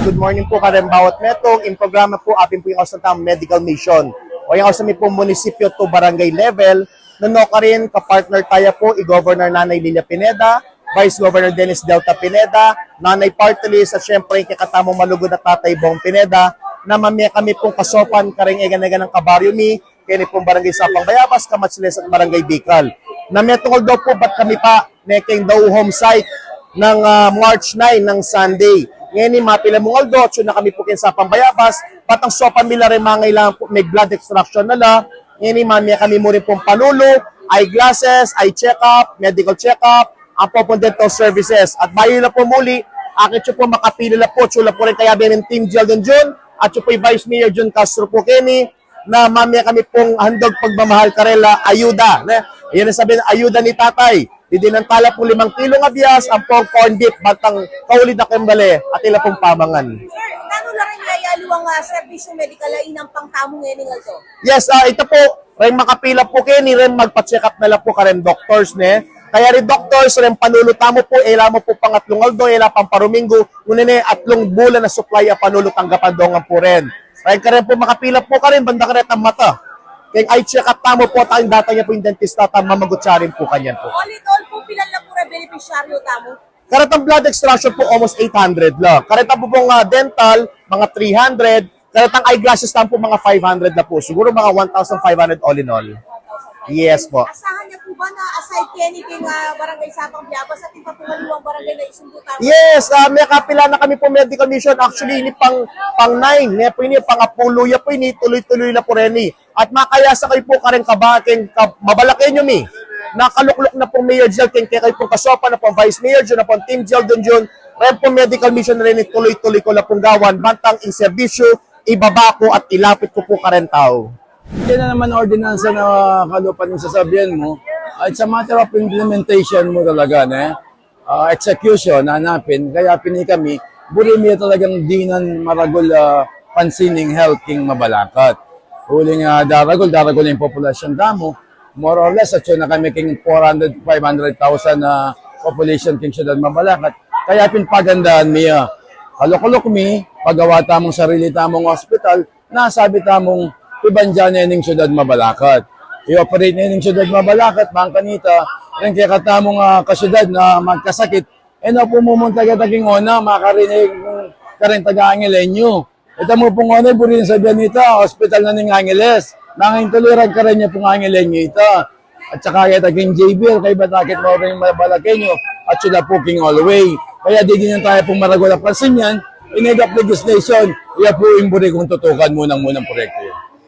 Good morning po karem bawat metong. In programa po apin po yung Ausantang Medical Mission. O yung sa po munisipyo to barangay level. Nano ka rin, kapartner tayo po, i-Governor Nanay Lilia Pineda, Vice Governor Dennis Delta Pineda, Nanay Party List, at syempre yung kakatamong malugod na Tatay Bong Pineda, na mamaya kami pong kasopan, karing egan ng kabaryo mi, kini pong barangay Sapang Bayabas, Kamatsiles at Barangay Bicol. Na may tungkol daw po, ba't kami pa, neking daw home site ng ah, March 9 ng Sunday. Ngayon ni mapila mong aldo, tso na kami po sa Pambayabas, patang sopa mila rin mga kailangan po, may blood extraction na la. Ngayon ni mamaya kami mo rin pong panulo, eyeglasses, eye check-up, medical check-up, ang po dental services. At bayo na po muli, akit siya po makapila na po, tsula po rin kaya ng Team Jeldon Jun, at siya po Vice Mayor Jun Castro po Kenny, na mamaya kami pong handog pagmamahal karela, ayuda. Na, yan ang sabi ng ayuda ni tatay. Didinantala po limang kilong abyas, ang pong corn beef, bantang kaulid na kembale, at ila pong pamangan. Sir, nano lang rin yayalo ang uh, servisyo medical ay inang pangtamo ngayon ng to? Yes, ah ito po, rin makapila po kayo, ni rin magpa-check up na lang po ka rin doctors, ne? Kaya rin doctors, rin panuluta mo po, ila mo po pangatlong aldo, ila pang parumingo, ngunit ne, atlong bulan na supply ang panulut ang kapandongan po rin. Kaya ka rin po makapila po ka rin, banda ka rin ang mata. Kaya ay check up tamo po, tayong data niya po yung dentista, tama magutsarin po kanyan po. All in all po, pilan lang po na beneficiaryo tamo? Karatang blood extraction po almost 800 lang. Karatang po pong ah, dental, mga 300. Karatang eyeglasses tam po mga 500 na po. Siguro mga 1,500 all in all. Yes po. Asahan niya po ba na aside kay anything uh, barangay Sapang Biabas at iba po maluwang barangay na isundo tamo? Yes, ah, may kapila na kami po medical mission. Actually, ini pang pang 9, ne po ini pang apulo ya po ini tuloy-tuloy na po reni. At makayasa kayo po karen kabaking ka, mabalakin nyo mi. Nakaluklok na po Mayor Jill King kaya kayo po kasopa na po Vice Mayor Jun na po Team Jill Don Jun. Ren po medical mission na rin tuloy-tuloy ko na pong gawan. Bantang in serbisyo, ibaba ko at ilapit ko po karen tao. Hindi na naman ordinansa na kalupan yung sasabihan mo. Uh, It's a matter of implementation mo talaga, ne? Uh, execution, hanapin. Kaya pini kami, buri mi talagang dinan maragol uh, pansining health king mabalakat. Huling uh, daragol, daragol yung populasyon damo. More or less, at yun na kami king 400, 500,000 na population king syudad mabalakat. Kaya pinpagandaan miya. Kalukulok mi, pagawa tamong sarili tamong hospital, nasabi tamong ibanja na yung syudad mabalakat. I-operate na yung syudad mabalakat, mga kanita, rin kaya katamong uh, kasyudad na magkasakit, eh na pumumunta ka taging ona, makarinig ng karin taga-angilenyo. Ito mo pong ona, burin sa nita, hospital na ng Angeles. Nanging tuliran ka rin niya pong Angelenyo ita. At saka kaya taging JBL, kay batakit mo rin mabalakenyo, at sila poking all the way. Kaya di din tayo pong maragol na pansin yan, in aid of legislation, iya po imburi kung tutukan munang munang proyekto.